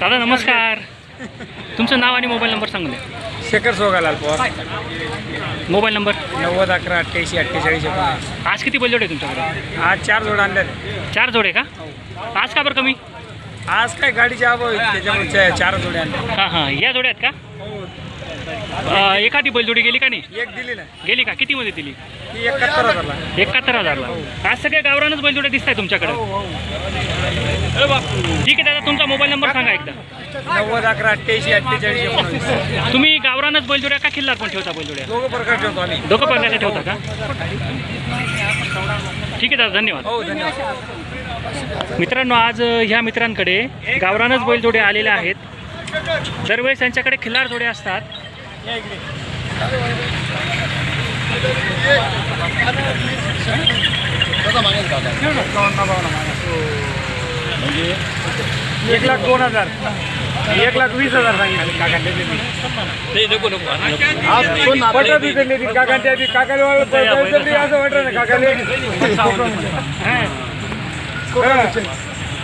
दादा नमस्कार. तुमचं नाव आणि मोबाईल नंबर सांगून द्या. शेखर सोगालाल पवार. Mobile number? नव्वद अकरा अठ्ठ्याऐंशी अठ्ठेचाळीस एकोणीस आज किती बैलजोड आहे तुमच्याकडे? आज चार जोड आणले चार जोडे का? आज का बरं कमी? आज काय गाडीचे अभाव त्याच्यामुळे चा- चार जोडे आणले हां हां. या जोड्या आहेत का? अं, एखादी बैलजोडी गेली का नाही? एक दिली ना गेली का? कितीमध्ये दिली? ती एकाहत्तर हजारला. एकाहत्तर हजारला. आज सगळ्या गावरानच बैलजोड्या दिसत आहे तुमच्याकडे ठीक आहे दादा तुमचा मोबाईल नंबर सांगा एकदा. नव्वद अकरा अठ्ठ्याऐंशी अठ्ठेचाळीस तुम्ही गावरानच बैलजोड्या का खिल्लार पण ठेवता बैलजोड्या? दोघं प्रकार ठेवतो आम्ही. ठेवता का? ठीक आहे दादा धन्यवाद. हो धन्यवाद. मित्रांनो आज अ, ह्या मित्रांकडे गावरानच बैलजोडे आलेले आहेत. दरवेळेस त्यांच्याकडे खिल्लार जोडे असतात. एक लाख दोन हजार। एक लाख वीस हजार सांगितले काकांच्या पटत होते नाही ती काकांच्या आधी काकाला वाला पैसे दिले असं वाटलं ना काकाले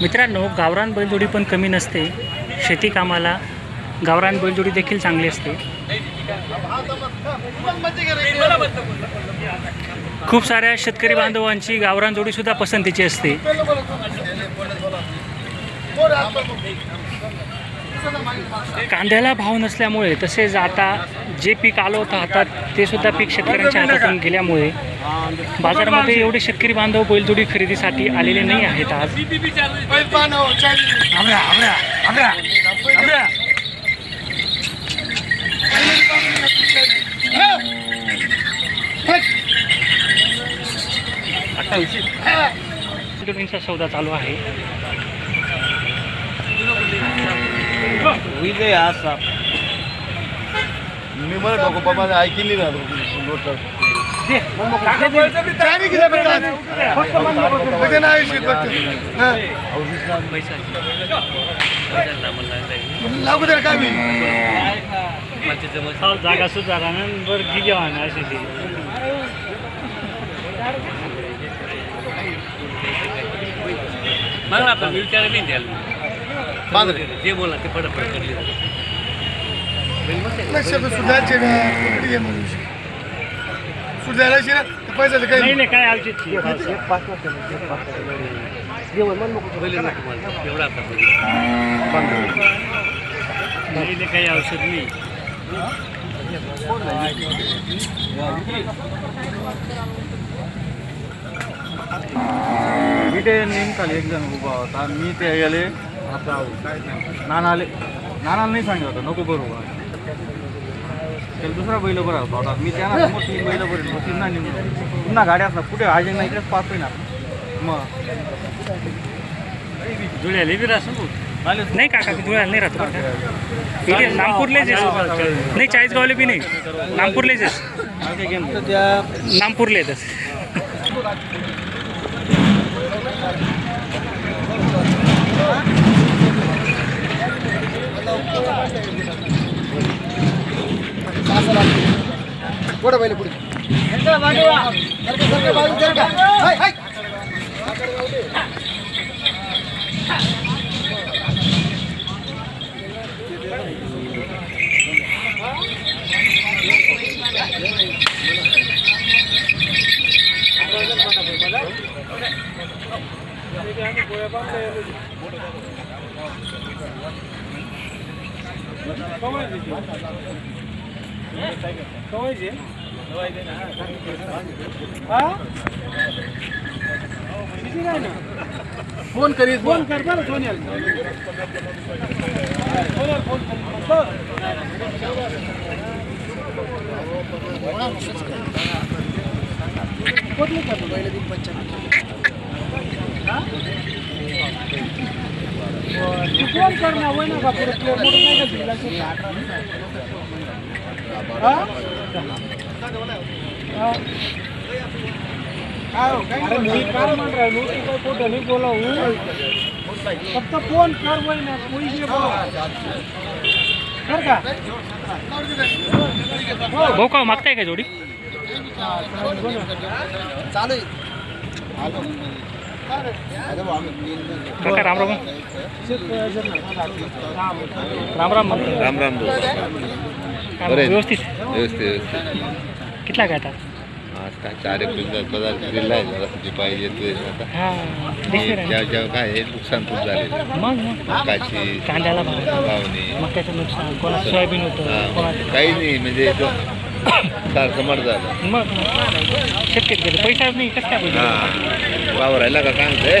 मित्रांनो गावरान बैलजोडी पण कमी नसते. शेती कामाला गावरान बैलजोडी देखील चांगली असते. खूप साऱ्या शेतकरी बांधवांची गावरान जोडीसुद्धा पसंतीची असते. कांद्याला भाव नसल्यामुळे तसेच आता जे पीक आलं होतं हातात ते सुद्धा पीक शेतकऱ्यांच्या हातातून गेल्यामुळे बाजारामध्ये एवढे शेतकरी बांधव बैलजोडी खरेदीसाठी आलेले नाही आहेत आज. बैलजोडींचा सौदा चालू आहे. मी मला डोकं बाबा ऐकली ना लागू दे काय मी? जागा सुधारा बरं घे अशी मग आपण विचार नाही द्यायला बांधले जे बोला ते पडत पडत सुधारचे ना कुठे तर पैशाचं काही नाही नाही काय आवश्यक एवढा आता नाही काही औषध नाही. मी ते नेमकाल एक जण उभा होता. मी ते गेले. आता नानाले नानाला नाही सांगितलं होतं नको बरोबर त्याला दुसरा बैल बरा होता मी त्यांना मोठी बैल बरी तीन ना नेमून पुन्हा गाड्या असतात कुठे? आज नाही इकडेच पाच ना. मग. जुळ्याले बी राहतो नाही काका जुळ्याला नाही राहतो. इथे नागपूरलेच आहे. नाही चाळीसगावले बी नाही. नागपूरलेच आहे. नागपूरले येतच पुढे पहिले फोन करीत फोन कर बरं फोन फोन कर ना वय का पुढे. प्लेअर मोठं नाही का हा? हा. अरे मी काय म्हण राहिलो? तू खोटं नाही फोन कर वय ना कोणी जे बोला कर का? भाऊ का मागताय का जोडी? काका राम राम. राम राम राम राम काय बरं. व्यवस्थित. व्यवस्थित व्यवस्थित. कितला काय आता? आज काय चार एप्रिलचा पदार्थ दिला आहे जरा तुझी पाहिजे ते आता. हा काय आहे नुकसान खूप झालेलं मग मग. मकाची कांद्याला भाव. भावनी. मक्याचं नुकसान कोणा सोयाबीन होतं हा, कोणाचं? काही नाही म्हणजे तो सारखं झालं. मग गेलं. पैसा नाही कसं काय पैसा हा. वावर राहिला का काय म्हणते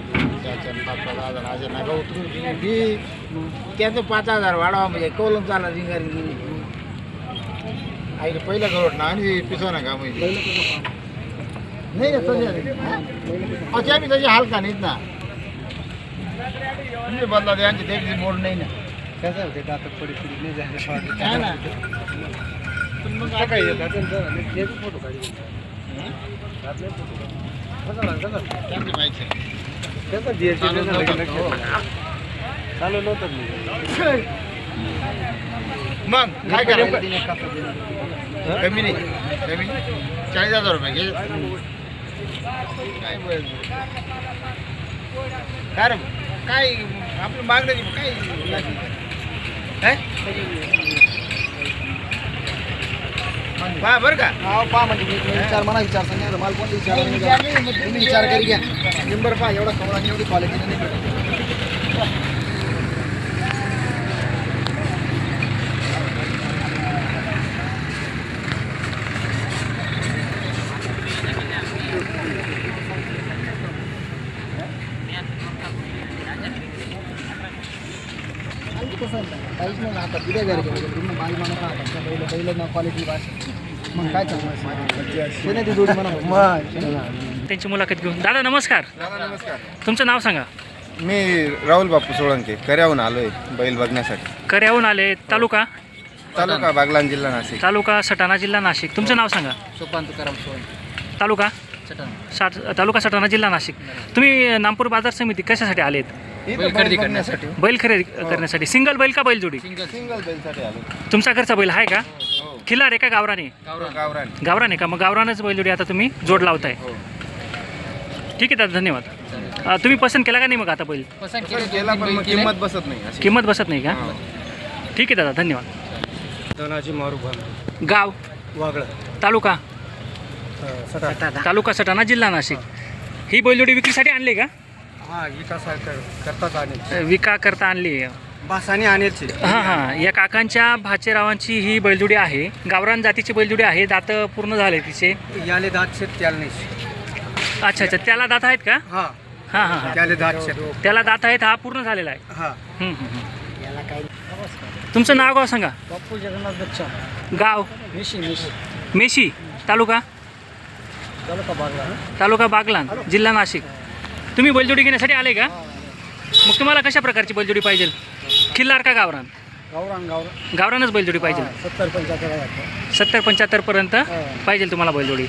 कांद्याला भाव दोन हजार तीन हजाराला असतो ना हा पाहिले त्याचं पाच हजार वाढवा म्हणजे कौलम चालला रिंगारी आईला पहिलं गवट ना आणि पिसवा ना का म्हणजे? नाही ना तसे बी तसे हाल का नाहीत ना. तुम्ही बदला ते मोड नाही ना. काय ना. पण मग आता त्यांची माहिती आहे. चालू नव्हतं. मग काय करायचं? कमी नाही कमी चाळीस हजार रुपये घे. काय. काय काय आपलं मागण्याची काय? काय? पहा बरं का. पहा म्हणजे मी तुम्ही विचार मला विचार सांगा. मला कोण विचार तुम्ही विचार करी घ्या. नंबर पहा एवढा कमळ आणि एवढी क्वालिटी नाही भेटत. आणि कसं आहे काहीच नाही आता दिल्या घरी गेले तुम्ही बाई म्हणत राहता पहिलं पहिलं ना क्वालिटी भाषा मग काय जोडी त्यांची मुलाखत घेऊन. दादा नमस्कार. दादा नमस्कार. तुमचं नाव सांगा. मी राहुल बापू सोळंके कर्याहून आलोय बैल बघण्यासाठी. कर्याहून आले. तालुका? तालुका बागलान जिल्हा नाशिक. तालुका सटाणा जिल्हा नाशिक. तुमचं नाव सांगा. सोपान तुकाराम सोन तालुका? साठ तालुका सटाणा जिल्हा नाशिक. तुम्ही नागपूर बाजार समिती कशासाठी आलेत? खरेदी करण्यासाठी. बैल खरेदी करण्यासाठी. सिंगल बैल का बैलजोडी? सिंगल बैलसाठी आलो तुमचा घरचा बैल आहे का? खिल्लार आहे का गावराने? गावरान. गावराने. का? मग गावरानच बैलजोडी आता तुम्ही जोड लावताय. हो. ठीक आहे दादा धन्यवाद. अं, तुम्ही पसंत केला का नाही मग आता बैल? पसंत केला पण मग किंमत बसत नाही. अशी. किंमत बसत नाही का? ठीक आहे दादा धन्यवाद. धनाजी गाव? वागळ. तालुका? तालुका सटाणा जिल्हा नाशिक? ही. बैलजोडी विक्रीसाठी आणली का? हा विकास आणि विका करता आणली बासाने आणेलची हां हां. या काकांच्या भाचेरावांची ही बैलजोडी आहे. गावरान जातीची बैलजोडी आहे. दात पूर्ण झाले तिचे. याले दात शेत त्याला नाही. अच्छा अच्छा. त्याला दात आहेत का? हा. हां हां हां. त्याले दात शेत. त्याला दात आहेत हा पूर्ण झालेला आहे. हा. हं, हं, हं. तुमचं नाव गाव सांगा. बाप्पू जगन्नाथ बच्चा गाव? मिशी मिशी. मेशी. तालुका? तालुका बागला. तालुका बागलान. जिल्हा नाशिक. तुम्ही बैलजोडी घेण्यासाठी आले का? मग तुम्हाला कशा प्रकारची बैलजोडी पाहिजे? खिल्लार का गावरान? गावरान गावरान. गावरानच बैलजोडी पाहिजे. सत्तर पंच्याहत्तर सत्तर पंच्याहत्तरपर्यंत पाहिजे तुम्हाला बैलजोडी.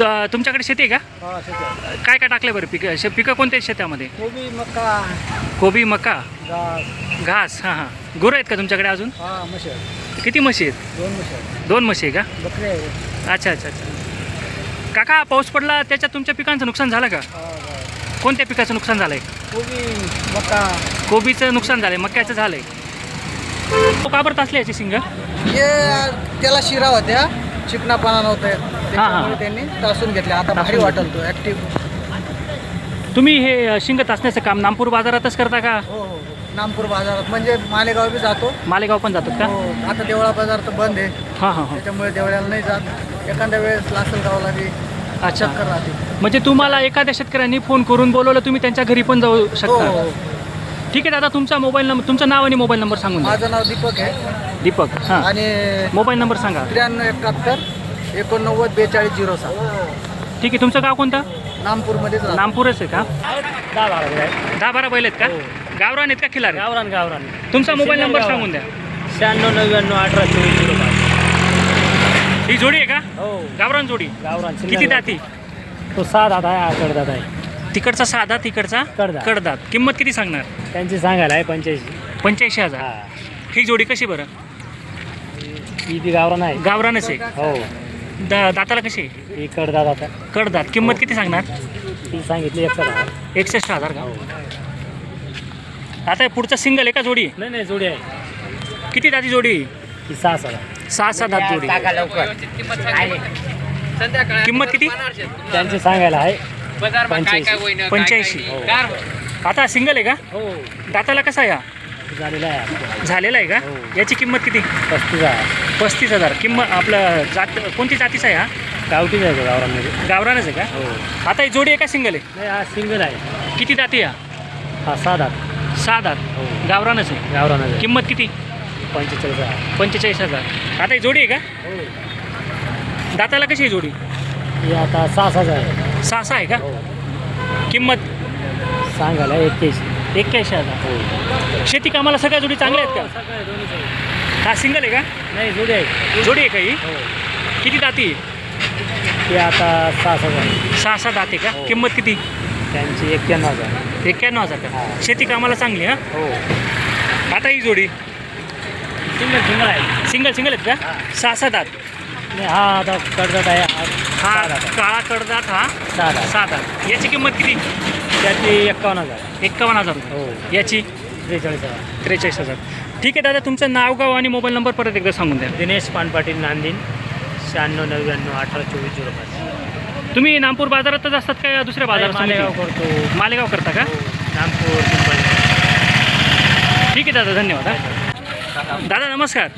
तर तुमच्याकडे शेती आहे का? हा शेती काय काय टाकलं बरं पिकं? शे पिकं कोणते आहेत शेतामध्ये? कोबी मक्का कोबी मका? घास. घास हां हां. गुरं आहेत का तुमच्याकडे अजून? हा म्हशी आहेत. किती म्हशी आहेत? दोन म्हशी आहेत. दोन म्हशी आहे का? बकरी आहे अच्छा अच्छा अच्छा. काका पाऊस पडला त्याच्यात तुमच्या पिकांचं नुकसान झालं का? हा, हा. कोणत्या पिकाचं नुकसान झालं आहे कोबी मक्का कोबीचं नुकसान झालं आहे मक्याचं झालं आहे का बरं तासले याची सिंग? हे त्याला शिरा होत्या. चिकनापणा नव्हतं. त्याच्यामुळे त्यांनी तासून घेतले. आता भारी वाटल तो ॲक्टिव्ह तुम्ही हे शिंग तासण्याचं काम नामपूर बाजारातच करता का? हो हो हो. नामपूर बाजारात. म्हणजे मालेगाव बी जातो. मालेगाव पण जातात का? हो, आता देवळा बाजार तर बंद आहे. हां हां हां. त्याच्यामुळे देवळ्याला नाही जात. एखाद्या वेळेस लासलगावला बी अच्छा. चक्कर राहते. म्हणजे तुम्हाला एखाद्या शेतकऱ्यांनी फोन करून बोलवलं तुम्ही त्यांच्या घरी पण जाऊ हो शकता. हो. ठीक आहे दादा तुमचा मोबाईल नंबर तुमचं नाव आणि मोबाईल नंबर सांगून द्या. माझं नाव दीपक आहे. दीपक हां. आणि मोबाईल नंबर सांगा. त्र्याण्णव एकाहत्तर एकोणनव्वद बेचाळीस झिरो सात. ठीक आहे तुमचं गाव कोणतं? नामपूरमध्येच राहतो. नामपूरच आहे का? दहा बारा बैल आहेत का? गावरान आहेत का खिलार? गावरान गावरान. तुमचा मोबाईल नंबर सांगून द्या. शहाण्णव नव्याण्णव अठरा चोवीस झिरो पाच. ही जोडी आहे का? हो. गावरान जोडी. गावरान किती दाती? तो सहा दादा आहे आकड दादा आहे. तिकडचा साधा तिकडचा कडदात. कडदात किंमत किती सांगणार? त्यांची सांगायला आहे पंच्याऐंशी. पंच्याऐंशी हजार. हा. ही जोडी कशी बरं? ही बी गावरान आहे. गावरानच आहे. हो. दा दाताला कशी? आहे? ही कडदादा आता कडदात किंमत किती सांगणार? ती सांगितली एकशे दहा एकसष्ट हजार का? आता पुढचा सिंगल आहे का जोडी? नाही नाही जोडी आहे. किती दाती जोडी? ही सहा सहा. सहा सहा दात जोडी. किंमत किती? त्यांची सांगायला आहे. बाजार काय काय पंच्याऐंशी. होईना पंच्याऐंशी. आता सिंगल आहे का? हो. दाताला कसा या झालेला आहे झालेला आहे का? हो. याची किंमत किती? पस्तीस आहे पस्तीस हजार. किंमत आपलं जात कोणती जातीचा आहे हा? गावठीच आहे गावरानमध्ये. गावरानच आहे का? हो. आता ही जोडी आहे का सिंगल आहे? नाही हा सिंगल आहे. किती दाती या हा? सहा दात सहा दात हो. गावरानच आहे. गावरान आहे. किंमत किती? पंचेचाळीस आहे पंचेचाळीस हजार. आता ही जोडी आहे का? हो. दाताला कशी आहे जोडी? ही आता सहा सहाच आहे. सहा सहा आहे का? हो. किंमत? सांगायला एक्क्याऐंशी एक्क्याऐंशी हजार. शेती कामाला सगळ्या जोडी चांगल्या आहेत का? दोन्ही हा सिंगल आहे का? नाही जोडी आहे. जोडी आहे का ही? हो. किती दाती ते आता सहा सहा आहे. सहा सहा दाते का? हो. किंमत किती? त्यांची एक्क्याण्णव हजार. एक्क्याण्णव हजार का? हा. शेती कामाला चांगली हा? हो. आता ही जोडी? सिंगल सिंगल आहे. सिंगल सिंगल आहेत का? हा. सहा सहा दात. नाही हा आता कडदात आहे हा हा सहा दात आहे. काळा कडदात हा? सहा दात सहा दात याची किंमत किती? त्याची एक्कावन्न हजार. एक्कावन्न हजार रुपये. हो. याची? त्रेचाळीस हजार. त्रेचाळीस हजार. ठीक आहे दादा तुमचं नाव गाव आणि मोबाईल नंबर परत एकदा सांगून द्या. दिनेश पानपाटील नांदीन शहाण्णव नव्याण्णव अठरा चोवीस झिरो पाच. तुम्ही नामपूर बाजारातच असतात का दुसऱ्या बाजारात मालेगाव? करतो. मालेगाव करता का? हो, नागपूर पिंपळनेर. ठीक आहे दादा धन्यवाद हा. दादा नमस्कार.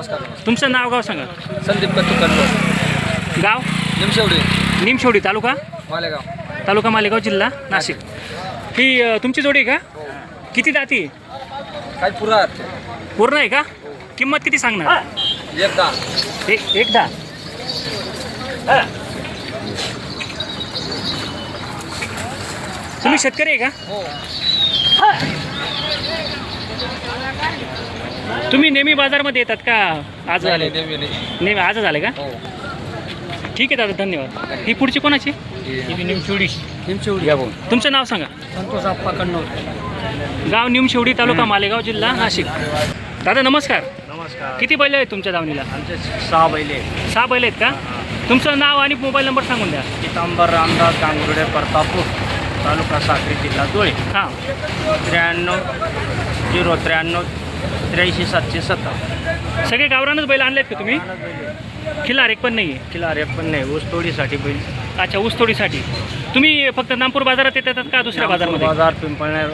नमस्कार. तुमचं नाव गाव सांगा. संदीप कत्तू गाव? निमशेवडी. निमशेवडी तालुका? मालेगाव. तालुका मालेगाव जिल्हा नाशिक. ही अ, तुमची जोडी आहे का? किती दाती काय पुरा पूर्ण आहे का? किंमत किती सांगणार? एकदा एक एकदा तुम्ही शेतकरी आहे का? तुम्ही नेहमी बाजारमध्ये येतात का? आज आले नेहमी आजच आले का? ठीक आहे दादा धन्यवाद. ही पुढची कोणाची? निमचोडी. निमशेवडी तुमचं नाव सांगा. संतोष आप्पा कन्नौर गाव निमशेवडी तालुका मालेगाव जिल्हा नाशिक. दादा नमस्कार. नमस्कार. किती बैल आहेत तुमच्या दावणीला आमचे सहा बैले सहा बैल आहेत का? तुमचं नाव आणि मोबाईल नंबर सांगून द्या. पितांबर रामदास गांगुर्डे प्रतापूर तालुका साखरी जिल्हा धुळे. हां. त्र्याण्णव झिरो त्र्याण्णव त्र्याऐंशी सातशे सत्तर सगळे गावरानच बैल आणलेत का तुम्ही? खिलार एक पण नाही आहे किल्ला रे पण नाही ऊसतोडीसाठी बैल. अच्छा ऊसतोडीसाठी तुम्ही फक्त नामपूर बाजारात येतात का दुसऱ्या बाजारमध्ये? बाजार पिंपळनेर.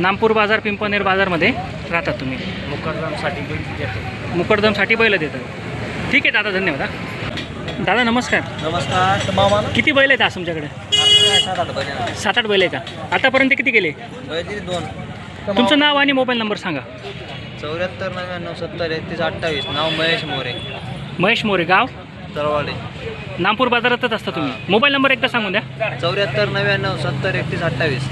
नामपूर बाजार पिंपनेर बाजारमध्ये राहतात तुम्ही. मुकरदमसाठी बैल येतो मुकडदमसाठी बैल देतात. ठीक आहे दादा धन्यवाद हा. दादा नमस्कार. नमस्कार मामा किती बैल आहेत आज तुमच्याकडे? सात आठ बजे सात आठ बैल आहे का? आतापर्यंत किती गेले दोन. तुमचं नाव आणि मोबाईल नंबर सांगा. चौऱ्याहत्तर नव्याण्णव सत्तर एकतीस अठ्ठावीस. नाव महेश मोरे. महेश मोरे गाव? तळवाडे. नामपूर बाजारातच असता तुम्ही. मोबाईल नंबर एकदा सांगून द्या. चौऱ्याहत्तर नव्याण्णव सत्तर एकतीस अठ्ठावीस.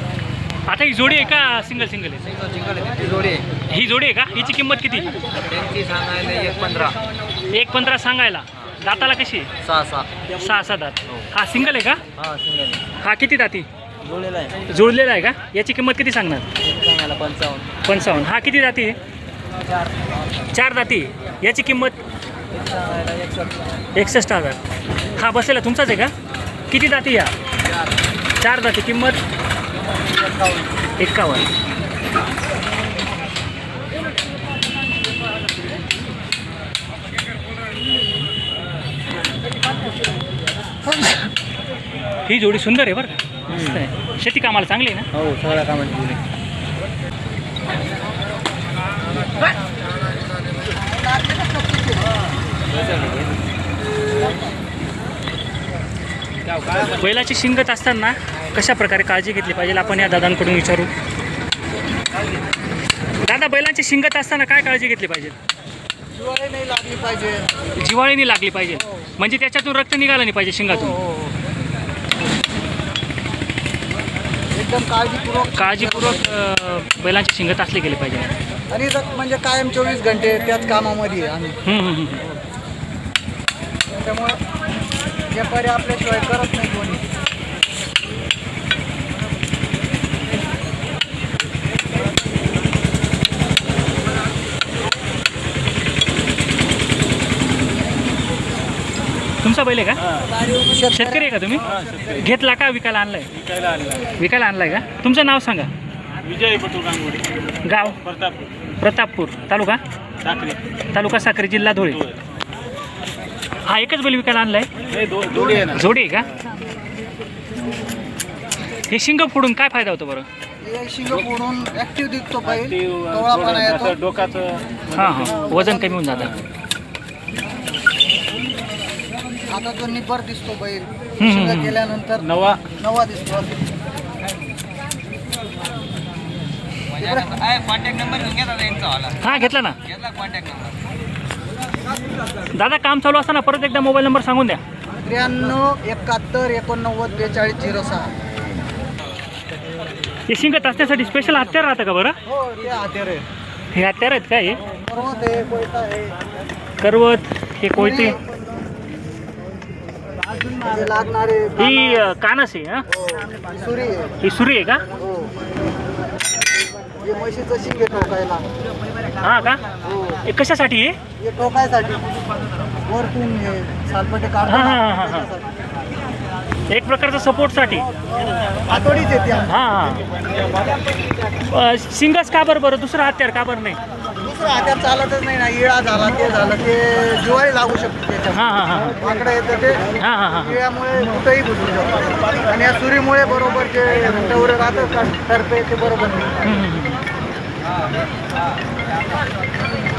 आता ही जोडी आहे का सिंगल सिंगल आहे? सिंगल सिंगल आहे. जोडी आहे. ही जोडी आहे का? हिची किंमत किती? त्यांची सांगायला एक पंधरा. एक पंधरा सांगायला. दाताला कशी आहे? सहा सहा. सहा सहा दात. हा. सिंगल आहे का? हा सिंगल हा किती दाती? जोडलेला आहे. जुळलेला आहे का? याची किंमत किती सांगणार? पंचावन्न. पंचावन्न. हा किती दाती आहे चार. चार दाती याची किंमत? एक सांगायला एकसष्ट एकसष्ट हजार. हा बसेला तुमचाच आहे का? किती दाती या? चार. चार दाती किंमत? एकावन्न. एक्कावन्न ही जोडी सुंदर आहे बरं का? मस्त आहे शेती कामाला चांगली आहे ना? हो सगळ्या कामाची जोडी. बैलाची शिंगत असताना कशा प्रकारे काळजी घेतली पाहिजे आपण या दादांकडून विचारू. दादा बैलांची शिंगत असताना काय काळजी घेतली पाहिजे? जिवाळी नाही लागली पाहिजे. जिवाळी नाही लागली पाहिजे म्हणजे त्याच्यातून रक्त निघालं नाही पाहिजे शिंगातून. एकदम काळजीपूर्वक काळजीपूर्वक बैलांची शिंगत असली गेली पाहिजे. आणि म्हणजे कायम चोवीस घंटे त्याच कामामध्ये त्यामुळं व्यापारी आपल्याशिवाय करत नाही कोणी. तुमचा बैल आहे का? शेतकरी आहे का तुम्ही? घेतला का? विकायला आणलाय? विकायला आलेला विकायला आणलाय का? तुमचं नाव सांगा. विजय पटू गांगोडे गाव? प्रताप प्रतापपूर. तालुका? साखरे तालुका साक्री जिल्हा धुळे. हा एकच बैल विकायला आणलाय. जोडी आहे ना जोडी आहे का? हे शिंग फोडून काय फायदा होतो बरं? हे शिंग फोडून ऍक्टिव्ह दिसतो बैल. ते कवळापणा येतो. असं डोकाचं. हां हां. वजन कमी होऊन जातं. आता जो निब्बर दिसतो बैल हम्म, शिंग हम्म. केल्यानंतर नवा. नवा दिसतो. कॉन्टॅक्ट नंबर घेऊन घ्या दादा यांचा वाला. हां घेतला ना. घेतला कॉन्टॅक्ट नंबर दादा काम चालू असताना परत एकदा मोबाईल नंबर सांगून द्या. त्र्याण्णव एकाहत्तर एकोणनव्वद बेचाळीस झिरो सहा हे शिंगत असण्यासाठी स्पेशल हत्यार राहतं का बरं? हो ते आहे. हे हत्यार आहेत का हे? पर्वत आहे कोयता आहे. करवत हे कोयते. ते लागणारे ही अं, कानस आहे हां हो. सुरी आहे. ही सुरी आहे का? हो. हे म्हशीचं शिंगे ठोकायला हां का? हो. हे कशासाठी? हे हे ठोकायसाठी वरतून हे सालपटे हा, हा, हा, हा. काढतात एक प्रकारचं सपोर्टसाठी. हातोडीच येते हां हां. सिंगस का बरं बरं? दुसरं हत्यार का बरं नाही? दुसरं हात्यात चालतच नाही ना. इळा झाला ते झालं ते जिवाळी लागू शकते त्याच्यात. हां हां हां. माकडं येतं ते. हां हां हां. कुठंही आणि या सुरीमुळे बरोबर जे तेवढं राहतं का ते बरोबर नाही. हम्म, हम्म, हम्म. ああ、やっぱり。